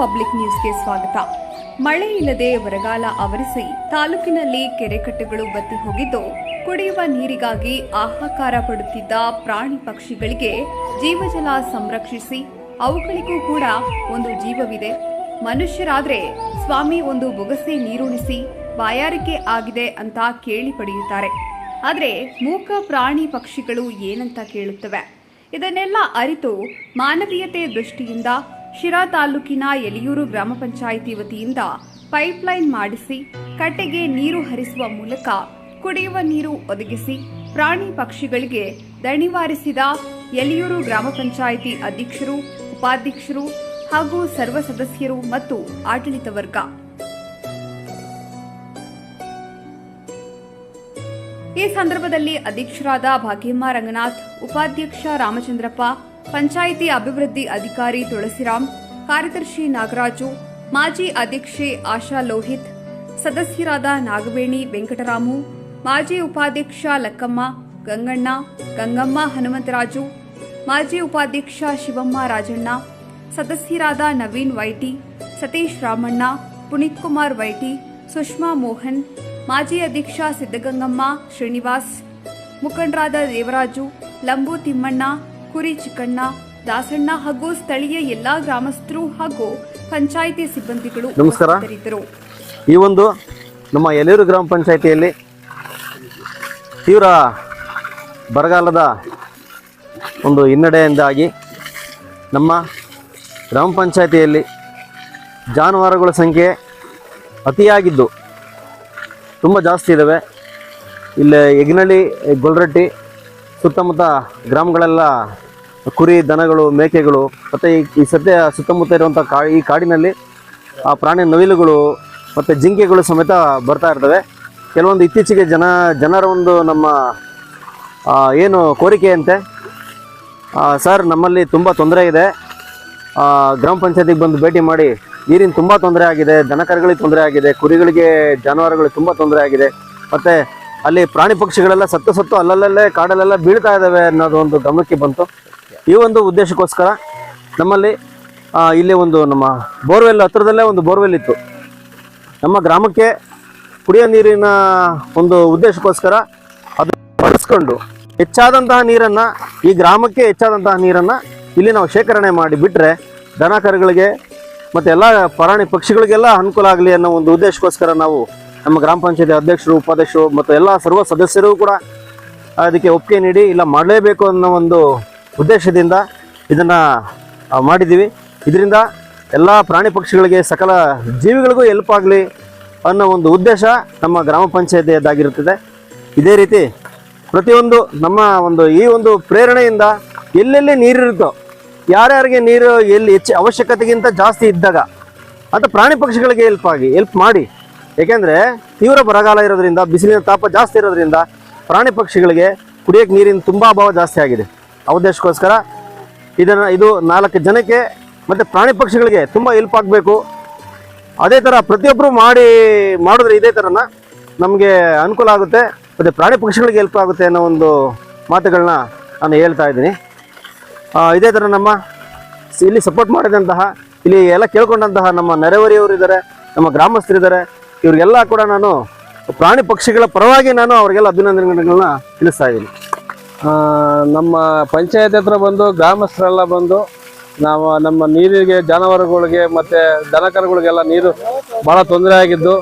Public ನ್ಯೂಸ್ಗೆ ಸ್ವಾಗತ. ಮಳೆ ಇಲ್ಲದೆ ಬರಗಾಲ ಆವರಿಸಿ ತಾಲೂಕಿನಲ್ಲಿ ಕೆರೆಕಟ್ಟೆಗಳು ಬತ್ತಿ ಹೋಗಿದ್ದು, ಕುಡಿಯುವ ನೀರಿಗಾಗಿ ಆಹಾಕಾರ ಪಡುತ್ತಿದ್ದ ಪ್ರಾಣಿ ಪಕ್ಷಿಗಳಿಗೆ ಜೀವಜಲ ಸಂರಕ್ಷಿಸಿ ಅವುಗಳಿಗೂ ಕೂಡ ಒಂದು ಜೀವವಿದೆ. ಮನುಷ್ಯರಾದ್ರೆ ಸ್ವಾಮಿ ಒಂದು ಬೊಗಸೆ ನೀರುಣಿಸಿ ಬಾಯಾರಿಕೆ ಆಗಿದೆ ಅಂತ ಕೇಳಿ ಪಡೆಯುತ್ತಾರೆ. ಆದರೆ ಮೂಕ ಪ್ರಾಣಿ ಪಕ್ಷಿಗಳು ಏನಂತ ಕೇಳುತ್ತವೆ? ಇದನ್ನೆಲ್ಲ ಅರಿತು ಮಾನವೀಯತೆ ದೃಷ್ಟಿಯಿಂದ ಶಿರಾ ತಾಲೂಕಿನ ಎಲಿಯೂರು ಗ್ರಾಮ ಪಂಚಾಯಿತಿ ವತಿಯಿಂದ ಪೈಪ್ಲೈನ್ ಮಾಡಿಸಿ, ಕಟ್ಟೆಗೆ ನೀರು ಹರಿಸುವ ಮೂಲಕ ಕುಡಿಯುವ ನೀರು ಒದಗಿಸಿ ಪ್ರಾಣಿ ಪಕ್ಷಿಗಳಿಗೆ ದಣಿವಾರಿಸಿದ ಎಲಿಯೂರು ಗ್ರಾಮ ಪಂಚಾಯಿತಿ ಅಧ್ಯಕ್ಷರು, ಉಪಾಧ್ಯಕ್ಷರು ಹಾಗೂ ಸರ್ವ ಸದಸ್ಯರು ಮತ್ತು ಆಡಳಿತ ವರ್ಗ. ಈ ಸಂದರ್ಭದಲ್ಲಿ ಅಧ್ಯಕ್ಷರಾದ ಭಾಗ್ಯಮ್ಮ ರಂಗನಾಥ್, ಉಪಾಧ್ಯಕ್ಷ ರಾಮಚಂದ್ರಪ್ಪ ಪಂಚಾಯಿತಿ ಅಭಿವೃದ್ಧಿ ಅಧಿಕಾರಿ ತುಳಸಿರಾಮ್, ಕಾರ್ಯದರ್ಶಿ ನಾಗರಾಜು, ಮಾಜಿ ಅಧ್ಯಕ್ಷೆ ಆಶಾ ಲೋಹಿತ್, ಸದಸ್ಯರಾದ ನಾಗವೇಣಿ ವೆಂಕಟರಾಮು, ಮಾಜಿ ಉಪಾಧ್ಯಕ್ಷ ಲಕ್ಕಮ್ಮ, ಗಂಗಣ್ಣ, ಗಂಗಮ್ಮ ಹನುಮಂತರಾಜು, ಮಾಜಿ ಉಪಾಧ್ಯಕ್ಷ ಶಿವಮ್ಮ ರಾಜಣ್ಣ, ಸದಸ್ಯರಾದ ನವೀನ್ ವೈಟಿ, ಸತೀಶ್ ರಾಮಣ್ಣ, ಪುನೀತ್ ಕುಮಾರ್ ವೈಟಿ, ಸುಷ್ಮಾ ಮೋಹನ್, ಮಾಜಿ ಅಧ್ಯಕ್ಷ ಸಿದ್ದಗಂಗಮ್ಮ ಶ್ರೀನಿವಾಸ್, ಮುಖಂಡರಾದ ದೇವರಾಜು, ಲಂಬು ತಿಮ್ಮಣ್ಣ ಕುರಿ ಚಿಕ್ಕಣ್ಣ ದಾಸಣ್ಣ ಹಾಗೂ ಸ್ಥಳೀಯ ಎಲ್ಲಾ ಗ್ರಾಮಸ್ಥರು ಹಾಗೂ ಪಂಚಾಯಿತಿ ಸಿಬ್ಬಂದಿಗಳು ನಮಸ್ಕಾರ. ಉಪಸ್ಥಿತರಿದ್ದರು ಈ ಒಂದು ನಮ್ಮ ಯಲೂರು ಗ್ರಾಮ ಪಂಚಾಯಿತಿಯಲ್ಲಿ ತೀವ್ರ ಬರಗಾಲದ ಒಂದು ಹಿನ್ನಡೆಯಿಂದಾಗಿ ನಮ್ಮ ಗ್ರಾಮ ಪಂಚಾಯಿತಿಯಲ್ಲಿ ಜಾನುವಾರುಗಳ ಸಂಖ್ಯೆ ಅತಿಯಾಗಿದ್ದು ತುಂಬ ಜಾಸ್ತಿ ಇದ್ದಾವೆ ಇಲ್ಲಿ ಎಗ್ನಳ್ಳಿ ಗೊಲ್ರಟ್ಟಿ ಸುತ್ತಮುತ್ತ ಗ್ರಾಮಗಳೆಲ್ಲ ಕುರಿ, ದನಗಳು, ಮೇಕೆಗಳು, ಮತ್ತು ಈ ಸದ್ಯ ಸುತ್ತಮುತ್ತ ಇರುವಂಥ ಕಾ ಈ ಕಾಡಿನಲ್ಲಿ, ಆ ಪ್ರಾಣಿ ನವಿಲುಗಳು ಮತ್ತು ಜಿಂಕೆಗಳು ಸಮೇತ ಬರ್ತಾ ಇರ್ತವೆ. ಕೆಲವೊಂದು ಇತ್ತೀಚೆಗೆ ಜನ, ಜನರ ಒಂದು ನಮ್ಮ ಏನು ಕೋರಿಕೆಯಂತೆ ಸರ್, ನಮ್ಮಲ್ಲಿ ತುಂಬ ತೊಂದರೆ ಇದೆ. ಗ್ರಾಮ ಪಂಚಾಯತಿಗೆ ಬಂದು ಭೇಟಿ ಮಾಡಿ, ನೀರಿನ ತುಂಬ ತೊಂದರೆ ಆಗಿದೆ ದನಕರುಗಳಿಗೆ ತೊಂದರೆ ಆಗಿದೆ, ಕುರಿಗಳಿಗೆ, ಜಾನುವಾರುಗಳಿಗೆ ತುಂಬ ತೊಂದರೆ ಆಗಿದೆ. ಮತ್ತು ಅಲ್ಲಿ ಪ್ರಾಣಿ ಪಕ್ಷಿಗಳೆಲ್ಲ ಸತ್ತು ಸತ್ತು ಅಲ್ಲಲ್ಲೇ ಕಾಡಲ್ಲೆಲ್ಲ ಬೀಳ್ತಾ ಇದ್ದಾವೆ ಅನ್ನೋದು ಒಂದು ಗಮನಕ್ಕೆ ಬಂತು. ಈ ಒಂದು ಉದ್ದೇಶಕ್ಕೋಸ್ಕರ ನಮ್ಮಲ್ಲಿ ಇಲ್ಲಿ ಒಂದು ನಮ್ಮ ಬೋರ್ವೆಲ್ ಹತ್ರದಲ್ಲೇ ಒಂದು ಬೋರ್ವೆಲ್ ಇತ್ತು. ನಮ್ಮ ಗ್ರಾಮಕ್ಕೆ ಕುಡಿಯೋ ನೀರಿನ ಒಂದು ಉದ್ದೇಶಕ್ಕೋಸ್ಕರ ಅದು ಬಳಸ್ಕೊಂಡು ಹೆಚ್ಚಾದಂತಹ ನೀರನ್ನು, ಈ ಗ್ರಾಮಕ್ಕೆ ಹೆಚ್ಚಾದಂತಹ ನೀರನ್ನು ಇಲ್ಲಿ ನಾವು ಶೇಖರಣೆ ಮಾಡಿ ಬಿಟ್ಟರೆ ದನ ಕರುಗಳಿಗೆ ಮತ್ತು ಎಲ್ಲ ಪ್ರಾಣಿ ಪಕ್ಷಿಗಳಿಗೆಲ್ಲ ಅನುಕೂಲ ಆಗಲಿ ಅನ್ನೋ ಒಂದು ಉದ್ದೇಶಕ್ಕೋಸ್ಕರ ನಾವು ನಮ್ಮ ಗ್ರಾಮ ಪಂಚಾಯತಿ ಅಧ್ಯಕ್ಷರು, ಉಪಾಧ್ಯಕ್ಷರು ಮತ್ತು ಎಲ್ಲ ಸರ್ವ ಸದಸ್ಯರು ಕೂಡ ಅದಕ್ಕೆ ಒಪ್ಪಿಗೆ ನೀಡಿ ಇಲ್ಲ ಮಾಡಲೇಬೇಕು ಅನ್ನೋ ಒಂದು ಉದ್ದೇಶದಿಂದ ಇದನ್ನು ಮಾಡಿದ್ದೀವಿ. ಇದರಿಂದ ಎಲ್ಲ ಪ್ರಾಣಿ ಪಕ್ಷಿಗಳಿಗೆ ಸಕಲ ಜೀವಿಗಳಿಗೂ ಹೆಲ್ಪ್ ಆಗಲಿ ಅನ್ನೋ ಒಂದು ಉದ್ದೇಶ ನಮ್ಮ ಗ್ರಾಮ ಪಂಚಾಯತಿಯದ್ದಾಗಿರುತ್ತದೆ. ಇದೇ ರೀತಿ ಪ್ರತಿಯೊಂದು ನಮ್ಮ ಒಂದು, ಈ ಒಂದು ಪ್ರೇರಣೆಯಿಂದ ಎಲ್ಲೆಲ್ಲಿ ನೀರಿರುತ್ತೋ ಯಾರ್ಯಾರಿಗೆ ನೀರು ಎಲ್ಲಿ ಹೆಚ್ಚು ಅವಶ್ಯಕತೆಗಿಂತ ಜಾಸ್ತಿ ಇದ್ದಾಗ ಅಂತ ಪ್ರಾಣಿ ಪಕ್ಷಿಗಳಿಗೆ ಹೆಲ್ಪ್ ಆಗಿ ಹೆಲ್ಪ್ ಮಾಡಿ ಏಕೆಂದರೆ ತೀವ್ರ ಬರಗಾಲ ಇರೋದ್ರಿಂದ, ಬಿಸಿಲಿನ ತಾಪ ಜಾಸ್ತಿ ಇರೋದ್ರಿಂದ ಪ್ರಾಣಿ ಪಕ್ಷಿಗಳಿಗೆ ಕುಡಿಯೋಕ್ಕೆ ನೀರಿನ ತುಂಬ ಅಭಾವ ಜಾಸ್ತಿ ಆಗಿದೆ. ಆ ಉದ್ದೇಶಕ್ಕೋಸ್ಕರ ಇದನ್ನು, ಇದು ನಾಲ್ಕು ಜನಕ್ಕೆ ಮತ್ತು ಪ್ರಾಣಿ ಪಕ್ಷಿಗಳಿಗೆ ತುಂಬ ಹೆಲ್ಪ್ ಆಗಬೇಕು. ಅದೇ ಥರ ಪ್ರತಿಯೊಬ್ಬರು ಮಾಡಿ, ಮಾಡಿದ್ರೆ ಇದೇ ಥರನ ನಮಗೆ ಅನುಕೂಲ ಆಗುತ್ತೆ. ಮತ್ತು ಪ್ರಾಣಿ ಪಕ್ಷಿಗಳಿಗೆ ಹೆಲ್ಪ್ ಆಗುತ್ತೆ ಅನ್ನೋ ಒಂದು ಮಾತುಗಳನ್ನ ನಾನು ಹೇಳ್ತಾ ಇದ್ದೀನಿ. ಇದೇ ಥರ ನಮ್ಮ ಇಲ್ಲಿ ಸಪೋರ್ಟ್ ಮಾಡಿದಂತಹ, ಇಲ್ಲಿ ಎಲ್ಲ ಕೇಳ್ಕೊಂಡಂತಹ ನಮ್ಮ ನೆರೆಹೊರೆಯವರು ಇದ್ದಾರೆ, ನಮ್ಮ ಗ್ರಾಮಸ್ಥರಿದ್ದಾರೆ. ಇವರಿಗೆಲ್ಲ ಕೂಡ ನಾನು ಪ್ರಾಣಿ ಪಕ್ಷಿಗಳ ಪರವಾಗಿ ನಾನು ಅವರಿಗೆಲ್ಲ ಅಭಿನಂದನೆಗಳನ್ನ ತಿಳಿಸ್ತಾ ಇದ್ದೀನಿ. ನಮ್ಮ ಪಂಚಾಯತ್ ಹತ್ರ ಬಂದು, ಗ್ರಾಮಸ್ಥರೆಲ್ಲ ಬಂದು, ನಾವು ನಮ್ಮ ನೀರಿಗೆ, ಜಾನುವಾರುಗಳಿಗೆ ಮತ್ತು ದನಕರುಗಳಿಗೆಲ್ಲ ನೀರು ಭಾಳ ತೊಂದರೆ ಆಗಿದ್ದು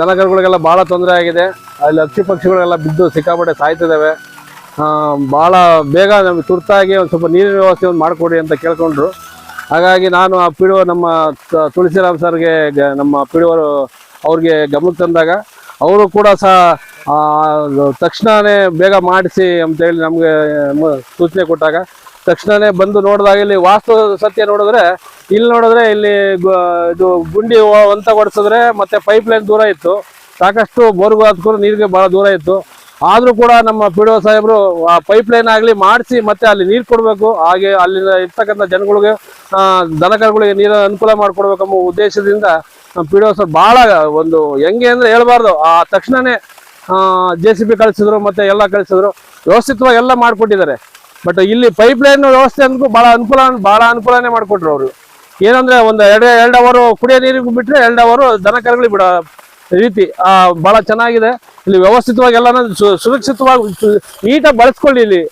ದನಕರುಗಳಿಗೆಲ್ಲ ಭಾಳ ತೊಂದರೆ ಆಗಿದೆ. ಅಲ್ಲಿ ಹಕ್ಕಿ ಪಕ್ಷಿಗಳೆಲ್ಲ ಬಿದ್ದು ಸಿಕ್ಕಾಪಟ್ಟೆ ಸಾಯ್ತಿದ್ದಾವೆ. ಭಾಳ ಬೇಗ ನಮಗೆ ತುರ್ತಾಗಿ ಒಂದು ಸ್ವಲ್ಪ ನೀರಿನ ವ್ಯವಸ್ಥೆ ಒಂದು ಮಾಡಿಕೊಡಿ ಅಂತ ಕೇಳ್ಕೊಂಡ್ರು. ಹಾಗಾಗಿ ನಾನು ಆ ಪಿ ನಮ್ಮ ತುಳಸಿರಾಮ್ ಸರ್ಗೆ ನಮ್ಮ ಪಿ ಅವ್ರಿಗೆ ಗಮನಕ್ಕೆ ತಂದಾಗ ಅವರು ಕೂಡ ಸಹ ತಕ್ಷಣನೇ ಬೇಗ ಮಾಡಿಸಿ ಅಂತೇಳಿ ನಮಗೆ ಸೂಚನೆ ಕೊಟ್ಟಾಗ ತಕ್ಷಣನೇ ಬಂದು ನೋಡಿದಾಗ ಇಲ್ಲಿ ವಾಸ್ತು ಸತ್ಯ ನೋಡಿದ್ರೆ, ಇಲ್ಲಿ ನೋಡಿದ್ರೆ ಇಲ್ಲಿ ಇದು ಗುಂಡಿ ಅಂತ ಹೊಡೆಸಿದ್ರೆ ಮತ್ತೆ ಪೈಪ್ ಲೈನ್ ದೂರ ಇತ್ತು. ಸಾಕಷ್ಟು ಬೋರ್ಗು ಹತ್ಕೊಂಡು ನೀರಿಗೆ ಭಾಳ ದೂರ ಇತ್ತು. ಆದ್ರೂ ಕೂಡ ನಮ್ಮ ಪಿ ಡಿ ಸಾಹೇಬರು, ಆ ಪೈಪ್ ಲೈನ್ ಆಗಲಿ ಮಾಡಿಸಿ ಮತ್ತೆ ಅಲ್ಲಿ ನೀರು ಕೊಡಬೇಕು. ಹಾಗೆ ಅಲ್ಲಿನ ಇರ್ತಕ್ಕಂಥ ಜನಗಳಿಗೆ ದನಕರುಗಳಿಗೆ ನೀರು ಅನುಕೂಲ ಮಾಡಿಕೊಡ್ಬೇಕೆಂಬ ಉದ್ದೇಶದಿಂದ ಪಿ ಡಿ ಸಾಹೇಬ್ ಭಾಳ ಒಂದು ಹೆಂಗೆ ಅಂದರೆ ಹೇಳ್ಬಾರ್ದು. ಆ ತಕ್ಷಣವೇ ಜೆ ಸಿ ಬಿ ಕಳಿಸಿದ್ರು ಮತ್ತು ಎಲ್ಲ ಕಳಿಸಿದ್ರು. ವ್ಯವಸ್ಥಿತವಾಗಿ ಎಲ್ಲ ಮಾಡಿಕೊಟ್ಟಿದ್ದಾರೆ. ಬಟ್ ಇಲ್ಲಿ ಪೈಪ್ ಲೈನ್ ವ್ಯವಸ್ಥೆ ಅಂದ್ರೂ ಭಾಳ ಅನುಕೂಲ ಭಾಳ ಅನುಕೂಲನೇ ಮಾಡಿಕೊಟ್ರು ಅವರು. ಏನಂದ್ರೆ ಒಂದು ಎರಡು ಎರಡು ಅವರು ಕುಡಿಯೋ ನೀರಿಗೆ ಬಿಟ್ಟರೆ ಎರಡು ಅವರು ದನ ಕರುಗಳಿಗೆ ಬಿಡೋ ರೀತಿ, ಆ, ಬಹಳ ಚೆನ್ನಾಗಿದೆ. ಇಲ್ಲಿ ವ್ಯವಸ್ಥಿತವಾಗಿ ಎಲ್ಲಾನು ಸು- ಸುರಕ್ಷಿತವಾಗಿ ನೀಟಾಗಿ ಬಳಸ್ಕೊಳ್ಳಿ ಇಲ್ಲಿ.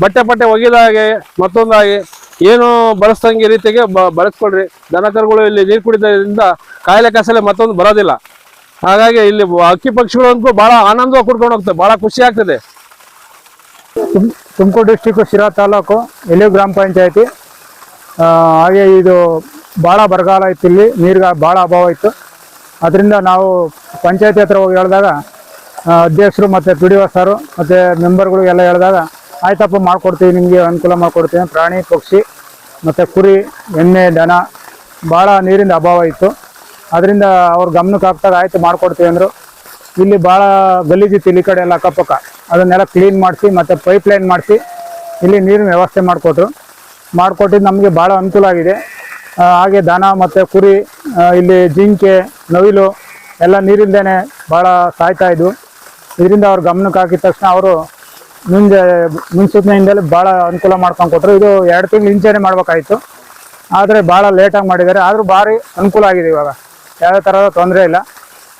ಬಟ್ಟೆ ಪಟ್ಟೆ ಒಗೆದಾಗೆ ಮತ್ತೊಂದಾಗಿ ಏನು ಬಳಸ್ದಂಗೆ ರೀತಿಗೆ ಬ, ಬಳಸ್ಕೊಳ್ರಿ. ದನಕರುಗಳು ಇಲ್ಲಿ ನೀರು ಕುಡಿದ್ರಿಂದ ಕಾಯಿಲೆ ಕಸಲೆ ಮತ್ತೊಂದು ಬರೋದಿಲ್ಲ. ಹಾಗಾಗಿ ಇಲ್ಲಿ ಅಕ್ಕಿ ಪಕ್ಷಿಗಳು ಅಂತೂ ಬಹಳ ಆನಂದ ಕುಡ್ಕೊಂಡು ಹೋಗ್ತದೆ. ಬಹಳ ಖುಷಿ ಆಗ್ತದೆ. ತುಮ್, ತುಮಕೂರು ಡಿಸ್ಟಿಕ್ಕು ಶಿರಾ ತಾಲೂಕು ಎಲ್ಲಿ ಗ್ರಾಮ ಪಂಚಾಯತಿ. ಹಾಗೆ ಇದು ಭಾಳ ಬರಗಾಲ ಇತ್ತು ಇಲ್ಲಿ. ನೀರಿಗೆ ಭಾಳ ಅಭಾವ ಇತ್ತು. ಅದರಿಂದ ನಾವು ಪಂಚಾಯತಿ ಹತ್ರ ಹೋಗಿ ಹೇಳಿದಾಗ ಅಧ್ಯಕ್ಷರು ಮತ್ತು ಪಿ ಡಿ ಒ ಸರು ಮತ್ತು ಮೆಂಬರ್ಗಳು ಎಲ್ಲ ಹೇಳಿದಾಗ, ಆಯ್ತಪ್ಪ, ಮಾಡಿಕೊಡ್ತೀವಿ, ನಿಮಗೆ ಅನುಕೂಲ ಮಾಡಿಕೊಡ್ತೀವಿ ಪ್ರಾಣಿ, ಪಕ್ಷಿ ಮತ್ತು ಕುರಿ ಎಣ್ಣೆ ದನ ಭಾಳ ನೀರಿಂದ ಅಭಾವ ಇತ್ತು. ಅದರಿಂದ ಅವ್ರ ಗಮನಕ್ಕೆ ಹಾಕ್ದಾಗ, ಆಯ್ತು, ಮಾಡಿಕೊಡ್ತೀವಿ ಅಂದರು. ಇಲ್ಲಿ ಭಾಳ ಗಲೀಜಿತ್ತು ಇಲ್ಲಿ ಕಡೆ ಎಲ್ಲ ಅಕ್ಕಪಕ್ಕ. ಅದನ್ನೆಲ್ಲ ಕ್ಲೀನ್ ಮಾಡಿಸಿ ಮತ್ತು ಪೈಪ್ ಲೈನ್ ಮಾಡಿಸಿ ಇಲ್ಲಿ ನೀರಿನ ವ್ಯವಸ್ಥೆ ಮಾಡಿಕೊಟ್ರು. ಮಾಡಿಕೊಟ್ಟಿದ್ದು ನಮಗೆ ಭಾಳ ಅನುಕೂಲ ಆಗಿದೆ. ಹಾಗೆ ದನ ಮತ್ತು ಕುರಿ ಇಲ್ಲಿ ಜಿಂಕೆ, ನವಿಲು ಎಲ್ಲ ನೀರಿಲ್ದೇನೆ ಭಾಳ ಸಾಯ್ತಾ ಇದ್ವು. ಇದರಿಂದ ಅವ್ರ ಗಮನಕ್ಕೆ ಹಾಕಿದ ತಕ್ಷಣ ಅವರು ಮುಂದೆ ಮುನ್ಸೂಚನೆಯಿಂದಲೇ ಭಾಳ ಅನುಕೂಲ ಮಾಡ್ಕೊಂಡು ಕೊಟ್ಟರು. ಇದು ಎರಡು ತಿಂಗಳು ಇಂಚೆನೆ ಮಾಡಬೇಕಾಯ್ತು. ಆದರೆ ಭಾಳ ಲೇಟಾಗಿ ಮಾಡಿದ್ದಾರೆ. ಆದರೂ ಭಾರಿ ಅನುಕೂಲ ಆಗಿದೆ ಇವಾಗ. ಯಾವುದೇ ಥರದ ತೊಂದರೆ ಇಲ್ಲ.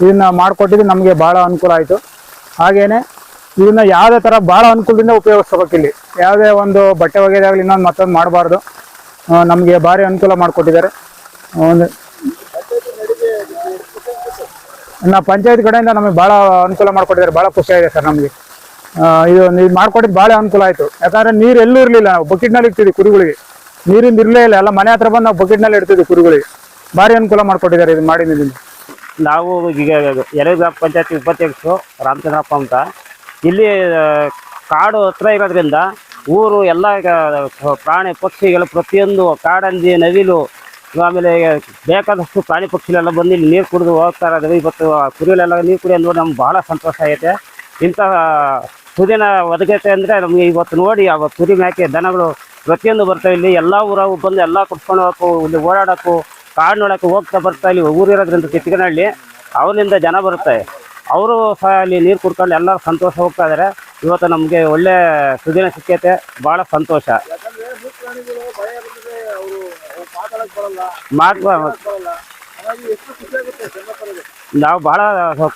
ಇದನ್ನ ಮಾಡಿಕೊಟ್ಟಿದ್ದು ನಮಗೆ ಭಾಳ ಅನುಕೂಲ ಆಯಿತು. ಹಾಗೇನೆ ಇದನ್ನ ಯಾವುದೇ ಥರ ಭಾಳ ಅನುಕೂಲದಿಂದ ಉಪಯೋಗಿಸ್ಬೇಕು ಯಾವುದೇ ಒಂದು ಬಟ್ಟೆ ಒಗೆದಾಗಲಿ ಇನ್ನೊಂದು ಮತ್ತೊಂದು ಮಾಡಬಾರ್ದು. ನಮಗೆ ಭಾರಿ ಅನುಕೂಲ ಮಾಡಿಕೊಟ್ಟಿದ್ದಾರೆ. ಒಂದು ಇನ್ನು ಪಂಚಾಯತ್ ಕಡೆಯಿಂದ ನಮಗೆ ಭಾಳ ಅನುಕೂಲ ಮಾಡಿಕೊಟ್ಟಿದ್ದಾರೆ. ಭಾಳ ಖುಷಿಯಾಗಿದೆ ಸರ್ ನಮಗೆ. ಇದು ಇದು ಮಾಡಿಕೊಟ್ಟಿದ್ದು ಭಾಳ ಅನುಕೂಲ ಆಯಿತು. ಯಾಕಂದರೆ ನೀರು ಎಲ್ಲೂ ಇರಲಿಲ್ಲ. ನಾವು ಬಕೆಟ್ನಲ್ಲಿ ಇಡ್ತಿದ್ವಿ ಕುರಿಗಳಿಗೆ. ನೀರಿಂದ ಇರಲೇ ಇಲ್ಲ. ಎಲ್ಲ ಮನೆ ಹತ್ರ ಬಂದು ನಾವು ಬಕೆಟ್ನಲ್ಲಿ ಇಡ್ತಿದ್ವಿ ಕುರಿಗಳಿಗೆ. ಭಾರಿ ಅನುಕೂಲ ಮಾಡಿಕೊಟ್ಟಿದ್ದಾರೆ ಇದು ಮಾಡಿದ್ದರಿಂದ ನಾವು ಈಗ ಎರಡು ಗ್ರಾಮ ಪಂಚಾಯತಿ ಉಪಾಧ್ಯಕ್ಷರು ರಾಮಚಂದ್ರಪ್ಪ ಅಂತ. ಇಲ್ಲಿ ಕಾಡು ಹತ್ರ ಇರೋದ್ರಿಂದ ಊರು ಎಲ್ಲ ಪ್ರಾಣಿ ಪಕ್ಷಿಗಳು ಪ್ರತಿಯೊಂದು ಕಾಡಂದಿ ನವಿಲು, ಆಮೇಲೆ ಬೇಕಾದಷ್ಟು ಪ್ರಾಣಿ ಪಕ್ಷಿಗಳೆಲ್ಲ ಬಂದು ಇಲ್ಲಿ ನೀರು ಕುಡಿದು ಹೋಗ್ತಾರೆ. ಅದು ಇವತ್ತು ಕುರಿಗಳೆಲ್ಲ ನೀರು ಕುಡಿಯೋದು ನೋಡಿ ನಮ್ಗೆ ಭಾಳ ಸಂತೋಷ ಆಗೈತೆ. ಇಂತಹ ಸುದಿನ ಒದಗೈತೆ ಅಂದರೆ ನಮಗೆ ಇವತ್ತು ನೋಡಿ ಆ ಕುರಿ ಮೇಕೆ ದನಗಳು ಪ್ರತಿಯೊಂದು ಬರ್ತವೆ ಇಲ್ಲಿ. ಎಲ್ಲ ಊರಾಗ ಬಂದು ಎಲ್ಲ ಕುಟ್ಕೊಂಡು ಹೋಗಕ್ಕೂ, ಇಲ್ಲಿ ಓಡಾಡೋಕ್ಕೂ, ಕಾಡು ನೋಡೋಕೆ ಹೋಗ್ತಾ ಬರ್ತಾ ಇಲ್ಲಿ ಊರಿರೋದ್ರಿಂದ ಕಿತ್ಕನಹಳ್ಳಿ. ಅವರಿಂದ ಜನ ಬರುತ್ತೆ. ಅವರು ಸಹ ಅಲ್ಲಿ ನೀರು ಕುಡ್ಕೊಂಡು ಎಲ್ಲರೂ ಸಂತೋಷ ಹೋಗ್ತಾ ಇದ್ದಾರೆ. ಇವತ್ತು ನಮಗೆ ಒಳ್ಳೆ ಸುದಿನ ಸಿಕ್ಕೈತೆ ಭಾಳ ಸಂತೋಷ. ನಾವು ಭಾಳ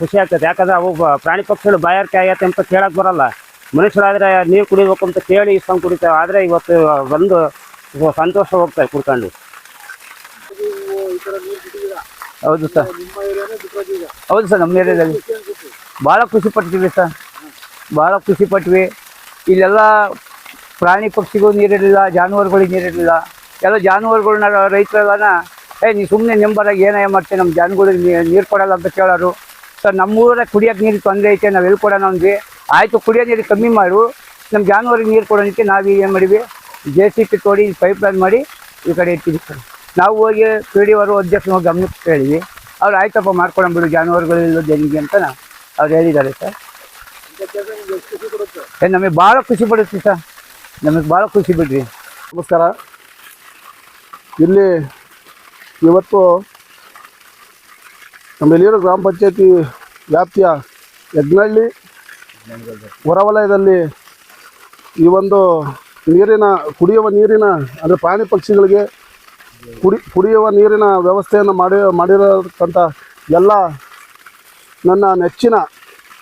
ಖುಷಿ ಆಗ್ತದೆ. ಯಾಕಂದ್ರೆ ಅವು ಪ್ರಾಣಿ ಪಕ್ಷಿಗಳು ಬಾಯಾರಿಕೆ ಆಗೈತೆ ಅಂತ ಕೇಳಕ್ ಬರಲ್ಲ. ಮನುಷ್ಯರಾದ್ರೆ ನೀರು ಕುಡಿಬೇಕು ಅಂತ ಕೇಳಿ ಇಷ್ಟೊಂದು ಕುಡಿತೇವೆ. ಆದರೆ ಇವತ್ತು ಬಂದು ಸಂತೋಷ ಹೋಗ್ತಾರೆ ಕುಡ್ಕೊಂಡು. ಹೌದು ಸರ್. ಹೌದು ಸರ್, ನಮ್ಮ ಏರಿಯಾದಲ್ಲಿ. ಭಾಳ ಖುಷಿ ಪಡ್ತೀವಿ ಸರ್. ಭಾಳ ಖುಷಿ ಪಟ್ವಿ. ಇಲ್ಲೆಲ್ಲ ಪ್ರಾಣಿ ಪಕ್ಷಿಗೂ ನೀರಿರಲಿಲ್ಲ, ಜಾನುವಾರುಗಳಿಗೆ ನೀರಿರಲಿಲ್ಲ. ಎಲ್ಲ ಜಾನುವಾರುಗಳನ್ನ ರೈತರೆಲ್ಲನ, ಏ, ನೀ ಸುಮ್ಮನೆ ನೆಂಬರಾಗಿ ಏನೇ ಮಾಡ್ತೀವಿ ನಮ್ಮ ಜಾನುಗಳಿಗೆ ನೀರು ಕೊಡಲ್ಲ ಅಂತ ಕೇಳೋರು. ಸರ್ ನಮ್ಮೂರಾಗ ಕುಡಿಯೋಕೆ ನೀರು ತೊಂದರೆ ಐತೆ, ನಾವು ಎಲ್ಲಿ ಕೊಡೋಣ ಅಂದ್ವಿ. ಆಯಿತು, ಕುಡಿಯೋ ನೀರು ಕಮ್ಮಿ ಮಾಡು. ನಮ್ಮ ಜಾನುವಾರಿಗೆ ನೀರು ಕೊಡೋದಕ್ಕೆ ನಾವು ಏನು ಮಾಡಿವಿ ಜೆ ಸಿ ಪಿ ತೋಡಿ ಪೈಪ್ ಲೈನ್ ಮಾಡಿ ಈ ಕಡೆ ಇರ್ತೀವಿ ಸರ್ ನಾವು ಹೋಗಿ ಪಿ ಡಿ ಅವರು ಅಧ್ಯಕ್ಷನ ಗಮನಕ್ಕೆ ಕೇಳಿದ್ವಿ. ಅವ್ರು, ಆಯ್ತಪ್ಪ ಮಾಡ್ಕೊಳಂಬಿಡು ಜಾನುವಾರುಗಳಿಲ್ಲ ಜನಿಗೆ ಅಂತ ಅವ್ರು ಹೇಳಿದ್ದಾರೆ ಸರ್. ಏ, ನಮಗೆ ಭಾಳ ಖುಷಿ ಪಡುತ್ತೆ ಸರ್. ನಮಗೆ ಭಾಳ ಖುಷಿ ಬಿಡ್ರಿ. ನಮಸ್ಕಾರ. ಇಲ್ಲಿ ಇವತ್ತು ನಮ್ಮ ಎಲಿಯೂರು ಗ್ರಾಮ ಪಂಚಾಯತಿ ವ್ಯಾಪ್ತಿಯ ಯಜ್ಞಹಳ್ಳಿ ಹೊರವಲಯದಲ್ಲಿ ಈ ಒಂದು ನೀರಿನ, ಕುಡಿಯುವ ನೀರಿನ, ಅಂದರೆ ಪ್ರಾಣಿ ಪಕ್ಷಿಗಳಿಗೆ ಕುಡಿ, ಕುಡಿಯುವ ನೀರಿನ ವ್ಯವಸ್ಥೆಯನ್ನು ಮಾಡಿ, ಮಾಡಿರತಕ್ಕಂಥ ಎಲ್ಲ ನನ್ನ ನೆಚ್ಚಿನ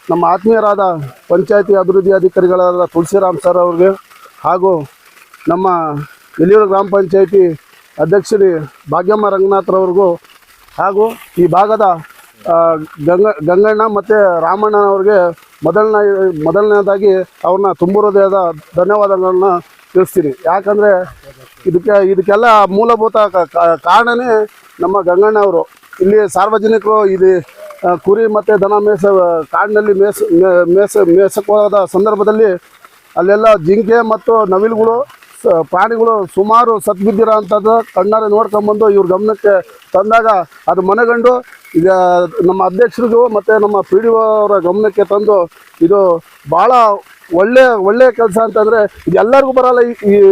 ನಮ್ಮ ಆತ್ಮೀಯರಾದ ಪಂಚಾಯತಿ ಅಭಿವೃದ್ಧಿ ಅಧಿಕಾರಿಗಳಾದ ತುಳಸಿರಾಮ್ ಸರ್ ಅವ್ರಿಗೆ ಹಾಗೂ ನಮ್ಮ ಎಲಿಯೂರು ಗ್ರಾಮ ಪಂಚಾಯತಿ ಅಧ್ಯಕ್ಷರಿ ಭಾಗ್ಯಮ್ಮ ರಂಗನಾಥ್ರವ್ರಿಗೂ ಹಾಗೂ ಈ ಭಾಗದ ಗಂಗ ಗಂಗಣ್ಣ ಮತ್ತು ರಾಮಣ್ಣನವ್ರಿಗೆ ಮೊದಲನೇ ಮೊದಲನೇದಾಗಿ ಅವ್ರನ್ನ ತುಂಬ ಹೃದಯದ ಧನ್ಯವಾದಗಳನ್ನ ತಿಳಿಸ್ತೀನಿ. ಯಾಕಂದರೆ ಇದಕ್ಕೆ ಇದಕ್ಕೆಲ್ಲ ಮೂಲಭೂತ ಕಾರಣನೇ ನಮ್ಮ ಗಂಗಣ್ಣ ಅವರು. ಇಲ್ಲಿ ಸಾರ್ವಜನಿಕರು ಆ, ಕುರಿ ಮತ್ತು ದನ ಮೇಸ, ಕಾಡಿನಲ್ಲಿ ಮೇಸ ಮೇಸ ಮೇಸಕ್ಕೋದ ಸಂದರ್ಭದಲ್ಲಿ ಅಲ್ಲೆಲ್ಲ ಜಿಂಕೆ ಮತ್ತು ನವಿಲುಗಳು ಪ್ರಾಣಿಗಳು ಸುಮಾರು ಸತ್ಬಿದ್ದಿರೋ ಅಂಥದ್ದು ಕಣ್ಣಾರೆ ನೋಡ್ಕೊಂಬಂದು ಇವ್ರ ಗಮನಕ್ಕೆ ತಂದಾಗ ಅದು ಮನೆಗಂಡು ಈಗ ನಮ್ಮ ಅಧ್ಯಕ್ಷರಿಗೂ ಮತ್ತು ನಮ್ಮ ಪಿ ಡಿ ಅವರ ಗಮನಕ್ಕೆ ತಂದು ಇದು ಭಾಳ ಒಳ್ಳೆಯ ಒಳ್ಳೆಯ ಕೆಲಸ ಅಂತಂದರೆ ಇದು ಎಲ್ಲರಿಗೂ ಬರಲ್ಲ ಈ-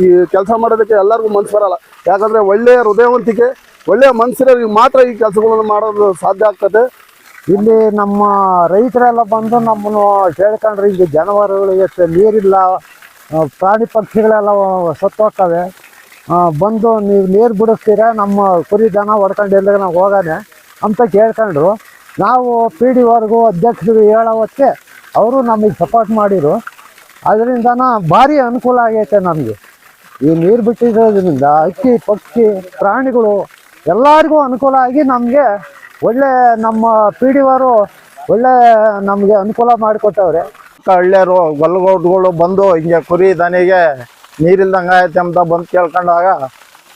ಈ ಕೆಲಸ ಮಾಡೋದಕ್ಕೆ ಎಲ್ಲರಿಗೂ ಮನಸ್ಸು ಬರಲ್ಲ. ಯಾಕಂದರೆ ಒಳ್ಳೆಯ ಹೃದಯವಂತಿಕೆ ಒಳ್ಳೆಯ ಮನಸ್ಸಿರೋರಿಗೆ ಮಾತ್ರ ಈ ಕೆಲಸಗಳನ್ನು ಮಾಡೋದು ಸಾಧ್ಯ ಆಗ್ತದೆ. ಇಲ್ಲಿ ನಮ್ಮ ರೈತರೆಲ್ಲ ಬಂದು ನಮ್ಮನ್ನು ಕೇಳ್ಕೊಂಡ್ರೆ ಇಲ್ಲಿ ಜಾನುವಾರುಗಳಿಗೆ ನೀರಿಲ್ಲ ಪ್ರಾಣಿ ಪಕ್ಷಿಗಳೆಲ್ಲ ಸತ್ತೋಗ್ತವೆ. ಬಂದು ನೀವು ನೀರು ಬಿಡಿಸ್ತೀರಾ, ನಮ್ಮ ಕುರಿ ದನ ಹೊಡ್ಕೊಂಡು ಎಲ್ಲ ನಾವು ಹೋಗಾನೆ ಅಂತ ಕೇಳ್ಕೊಂಡ್ರು. ನಾವು ಪಿ ಡಿ ವರ್ಗು ಅಧ್ಯಕ್ಷರು ಹೇಳೋವತ್ತೆ ಅವರು ನಮಗೆ ಸಪೋರ್ಟ್ ಮಾಡಿದರು ಅದರಿಂದನ ಭಾರಿ ಅನುಕೂಲ ಆಗೈತೆ ನಮಗೆ. ಈ ನೀರು ಬಿಟ್ಟಿರೋದ್ರಿಂದ ಅಕ್ಕಿ, ಪಕ್ಷಿ, ಪ್ರಾಣಿಗಳು ಎಲ್ಲರಿಗೂ ಅನುಕೂಲ ಆಗಿ ನಮಗೆ ಒಳ್ಳೆ ನಮ್ಮ ಪಿ ಡಿ ಅವರು ಒಳ್ಳೆ ನಮಗೆ ಅನುಕೂಲ ಮಾಡಿಕೊಟ್ಟವ್ರೆ. ಹಳ್ಳಿಯರು ಗೊಲ್ಲಗೌಡ್ಗಳು ಬಂದು ಹಿಂಗೆ ಕುರಿ ದನಿಗೆ ನೀರಿಲ್ದಂಗೆ ಆಯ್ತು ಅಂತ ಬಂದು ಕೇಳ್ಕೊಂಡಾಗ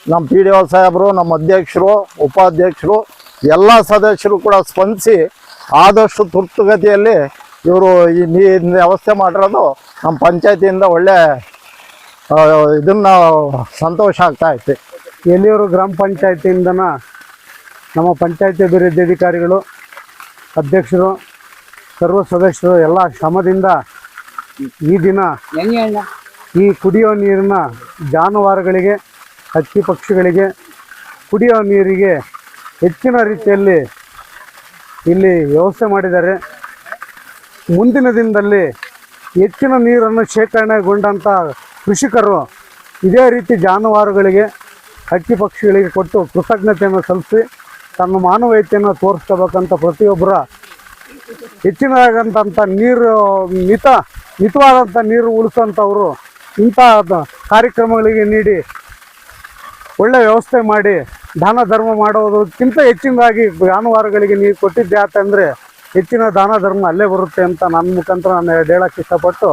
ನಮ್ಮ ಪಿ ಡಿ ಒ ಸಾಹೇಬರು, ನಮ್ಮ ಅಧ್ಯಕ್ಷರು, ಉಪಾಧ್ಯಕ್ಷರು, ಎಲ್ಲ ಸದಸ್ಯರು ಕೂಡ ಸ್ಪಂದಿಸಿ ಆದಷ್ಟು ತುರ್ತುಗತಿಯಲ್ಲಿ ಇವರು ಈ ನೀರಿನ ವ್ಯವಸ್ಥೆ ಮಾಡಿರೋದು ನಮ್ಮ ಪಂಚಾಯತಿಯಿಂದ ಒಳ್ಳೆ ಇದನ್ನ ಸಂತೋಷ ಆಗ್ತಾ ಐತೆ. ಎಲ್ಲಿಯೂರು ಗ್ರಾಮ ಪಂಚಾಯತಿಯಿಂದನ ನಮ್ಮ ಪಂಚಾಯತಿ ಅಭಿವೃದ್ಧಿ ಅಧಿಕಾರಿಗಳು ಅಧ್ಯಕ್ಷರು ಸರ್ವ ಸದಸ್ಯರು ಎಲ್ಲ ಶ್ರಮದಿಂದ ಈ ದಿನ ಈ ಕುಡಿಯೋ ನೀರಿನ ಜಾನುವಾರುಗಳಿಗೆ ಹಕ್ಕಿ ಪಕ್ಷಿಗಳಿಗೆ ಕುಡಿಯೋ ನೀರಿಗೆ ಹೆಚ್ಚಿನ ರೀತಿಯಲ್ಲಿ ಇಲ್ಲಿ ವ್ಯವಸ್ಥೆ ಮಾಡಿದ್ದಾರೆ. ಮುಂದಿನ ದಿನದಲ್ಲಿ ಹೆಚ್ಚಿನ ನೀರನ್ನು ಶೇಖರಣೆಗೊಂಡಂಥ ಕೃಷಿಕರು ಇದೇ ರೀತಿ ಜಾನುವಾರುಗಳಿಗೆ ಹಕ್ಕಿ ಪಕ್ಷಿಗಳಿಗೆ ಕೊಟ್ಟು ಕೃತಜ್ಞತೆಯನ್ನು ಸಲ್ಲಿಸಿ ತಮ್ಮ ಮಾನವೀಯತೆಯನ್ನು ತೋರಿಸ್ಕೋಬೇಕಂತ ಪ್ರತಿಯೊಬ್ಬರ ಹೆಚ್ಚಿನದಾಗಂಥ ನೀರು, ಮಿತ ಮಿತವಾದಂಥ ನೀರು ಉಳಿಸೋಂಥವ್ರು ಇಂಥ ಕಾರ್ಯಕ್ರಮಗಳಿಗೆ ನೀಡಿ ಒಳ್ಳೆಯ ವ್ಯವಸ್ಥೆ ಮಾಡಿ ದಾನ ಧರ್ಮ ಮಾಡೋದಕ್ಕಿಂತ ಹೆಚ್ಚಿನದಾಗಿ ಜಾನುವಾರುಗಳಿಗೆ ನೀರು ಕೊಟ್ಟಿದ್ದೆ ಯಾತಂದರೆ ಹೆಚ್ಚಿನ ದಾನ ಧರ್ಮ ಅಲ್ಲೇ ಬರುತ್ತೆ ಅಂತ ನನ್ನ ಮುಖಾಂತರ ನಾನು ಹೇಳಕ್ಕೆ ಇಷ್ಟಪಟ್ಟು